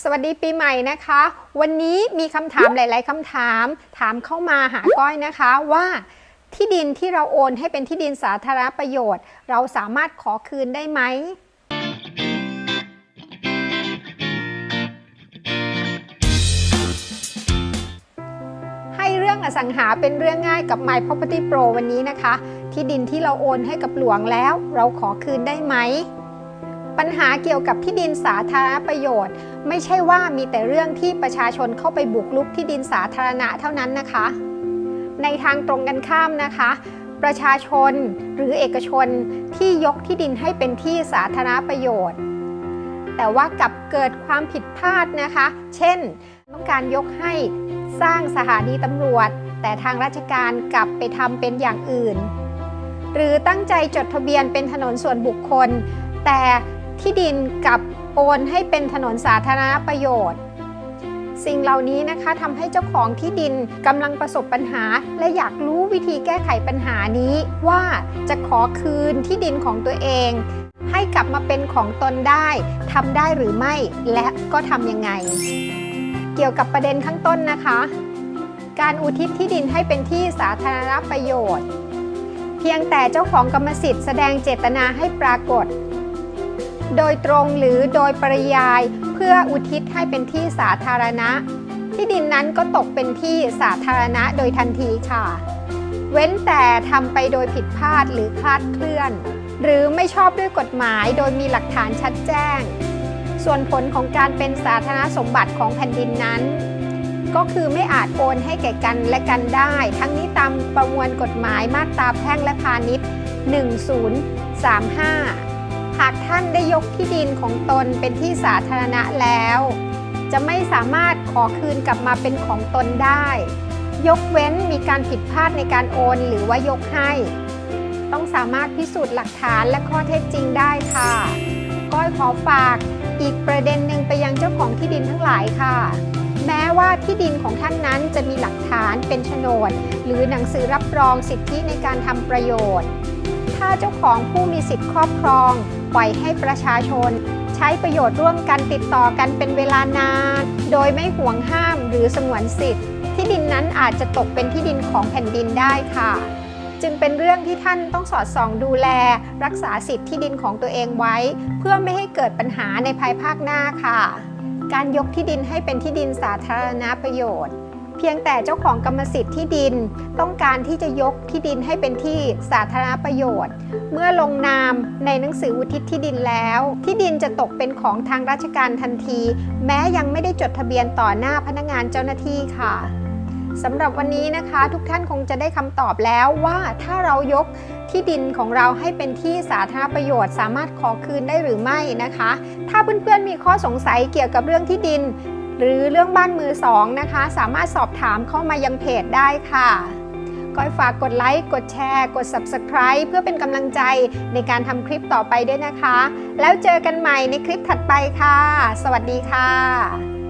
สวัสดีปีใหม่นะคะ วันนี้มีคำถามหลาย ๆคำถาม ถามเข้ามาหาก้อยนะคะว่าที่ดินที่เราโอนให้เป็นที่ดินสาธารณประโยชน์ เราสามารถขอคืนได้ไหมให้เรื่องอสังหาเป็นเรื่องง่ายกับ My Property Pro วันนี้นะคะ ที่ดินที่เราโอนให้กับหลวงแล้ว เราขอคืนได้ไหม ปัญหาเกี่ยวกับที่ดินสาธารณประโยชน์ ไม่ใช่ว่ามีแต่เรื่องที่ประชาชนเข้าไปบุกรุกที่ดินสาธารณะเท่านั้นนะคะ ในทางตรงกันข้ามนะคะ ประชาชนหรือเอกชนที่ยกที่ดินให้เป็นที่สาธารณประโยชน์ แต่ว่ากลับเกิดความผิดพลาดนะคะ เช่น ต้องการยกให้สร้างสถานีตำรวจ แต่ทางราชการกลับไปทำเป็นอย่างอื่น หรือตั้งใจจดทะเบียนเป็นถนนส่วนบุคคล แต่ที่ดินกลับ โอนให้เป็นถนนสาธารณประโยชน์ สิ่งเหล่านี้นะคะทำให้เจ้าของที่ดินกำลังประสบปัญหา และอยากรู้วิธีแก้ไขปัญหานี้ว่าจะขอคืนที่ดินของตัวเอง ให้กลับมาเป็นของตนได้ทำได้หรือไม่และก็ทำยังไง เกี่ยวกับประเด็นข้างต้นนะคะ การอุทิศที่ดินให้เป็นที่สาธารณประโยชน์ เพียงแต่เจ้าของกรรมสิทธิ์แสดงเจตนาให้ปรากฏ โดยตรงหรือโดยปริยาย เพื่ออุทิศให้เป็นที่สาธารณะ ที่ดินนั้นก็ตกเป็นที่สาธารณะโดยทันทีค่ะ เว้นแต่ทำไปโดยผิดพลาดหรือคลาดเคลื่อน หรือไม่ชอบด้วยกฎหมายโดยมีหลักฐานชัดแจ้ง ส่วนผลของการเป็นสาธารณสมบัติของแผ่นดินนั้น ก็คือไม่อาจโอนให้แก่กันและกันได้ ทั้งนี้ตามประมวลกฎหมายมาตราแพ่งและพาณิชย์1035หากท่านได้ยกที่ดินของตนเป็นที่สาธารณะแล้ว จะไม่สามารถขอคืนกลับมาเป็นของตนได้ ยกเว้นมีการผิดพลาดในการโอนหรือว่ายกให้ ต้องสามารถพิสูจน์หลักฐานและข้อเท็จจริงได้ค่ะก้อยขอฝากอีกประเด็นหนึ่งไปยังเจ้าของที่ดินทั้งหลายค่ะ แม้ว่าที่ดินของท่านนั้นจะมีหลักฐานเป็นโฉนด หรือหนังสือรับรองสิทธิในการทำประโยชน์ ถ้าเจ้าของผู้มีสิทธิครอบครอง ปล่อยให้ประชาชน ใช้ประโยชน์ร่วมกันติดต่อกันเป็นเวลานาน โดยไม่ห่วงห้ามหรือสงวนสิทธิ์ ที่ดินนั้นอาจจะตกเป็นที่ดินของแผ่นดินได้ค่ะ จึงเป็นเรื่องที่ท่านต้องสอดส่องดูแล รักษาสิทธิที่ดินของตัวเองไว้ เพื่อไม่ให้เกิดปัญหาในภายภาคหน้าค่ะ การยกที่ดินให้เป็นที่ดินสาธารณประโยชน์ พียงแต่เจ้าของกรรมสิทธิ์ที่ดิน ต้องการที่จะยกที่ดินให้เป็นที่สาธารณประโยชน์ เมื่อลงนามในหนังสืออุทิศที่ดินแล้ว ที่ดินจะตกเป็นของทางราชการทันที แม้ยังไม่ได้จดทะเบียนต่อหน้าพนักงานเจ้าหน้าที่ค่ะสำหรับวันนี้นะคะ ทุกท่านคงจะได้คำตอบแล้วว่าถ้าเรายกที่ดินของเราให้เป็นที่สาธารณประโยชน์ สามารถขอคืนได้หรือไม่นะคะ ถ้าเพื่อนๆมีข้อสงสัยเกี่ยวกับเรื่องที่ดิน หรือเรื่องบ้านมือสองนะคะ สามารถสอบถามเข้ามายังเพจได้ค่ะก้อยฝากกดไลค์ กดแชร์ กด Subscribe เพื่อเป็นกำลังใจในการทำคลิปต่อไปด้วยนะคะ แล้วเจอกันใหม่ในคลิปถัดไปค่ะ สวัสดีค่ะ